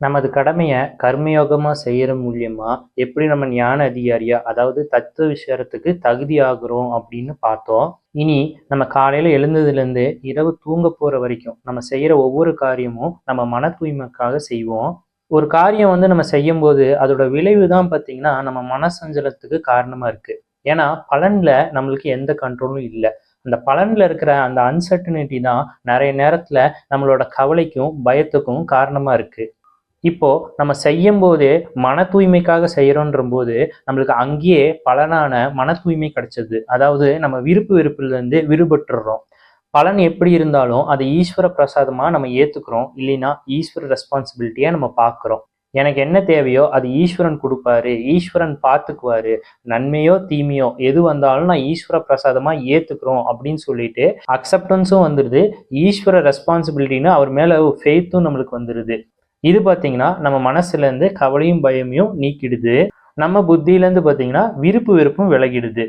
நமது கடமையை கர்மயோகமாக செய்கிற மூலியமா எப்படி நம்ம ஞான அதிகாரியா அதாவது தத்துவ விஷயத்துக்கு தகுதி ஆகுறோம் அப்படின்னு பார்த்தோம். இனி நம்ம காலையில் எழுந்ததுலேருந்து இரவு தூங்க போகிற வரைக்கும் நம்ம செய்கிற ஒவ்வொரு காரியமும் நம்ம மன தூய்மைக்காக செய்வோம். ஒரு காரியம் வந்து நம்ம செய்யும்போது அதோட விளைவு தான் பார்த்தீங்கன்னா நம்ம மனசஞ்சலத்துக்கு காரணமாக இருக்குது ஏன்னா பலனில் நம்மளுக்கு எந்த கண்ட்ரோலும் இல்லை. அந்த பலனில் இருக்கிற அந்த அன்சர்டனிட்டி தான் நிறைய நேரத்தில் நம்மளோட கவலைக்கும் பயத்துக்கும் காரணமாக இருக்குது இப்போது நம்ம செய்யும் போது மன தூய்மைக்காக செய்யறோன்ற போது நம்மளுக்கு அங்கேயே பலனான மன தூய்மை கிடைச்சது. அதாவது நம்ம விருப்பு வெறுப்புலேருந்து விடுபட்டுறோம். பலன் எப்படி இருந்தாலும் அதை ஈஸ்வர பிரசாதமாக நம்ம ஏற்றுக்கிறோம் இல்லைன்னா ஈஸ்வர ரெஸ்பான்சிபிலிட்டியாக நம்ம பார்க்குறோம் எனக்கு என்ன தேவையோ அது ஈஸ்வரன் கொடுப்பாரு ஈஸ்வரன் பார்த்துக்குவாரு நன்மையோ தீமையோ எது வந்தாலும் நான் ஈஸ்வர பிரசாதமாக ஏற்றுக்கிறோம் அப்படின்னு சொல்லிட்டு அக்செப்டன்ஸும் வந்துடுது ஈஸ்வர ரெஸ்பான்சிபிலிட்டின்னு அவர் மேலே ஃபெய்த்தும் நம்மளுக்கு வந்துடுது இது பார்த்தீங்கன்னா நம்ம மனசுலேருந்து கவலையும் பயமையும் நீக்கிடுது. நம்ம புத்தியிலேருந்து பார்த்தீங்கன்னா விருப்பு வெறுப்பும் விலகிடுது.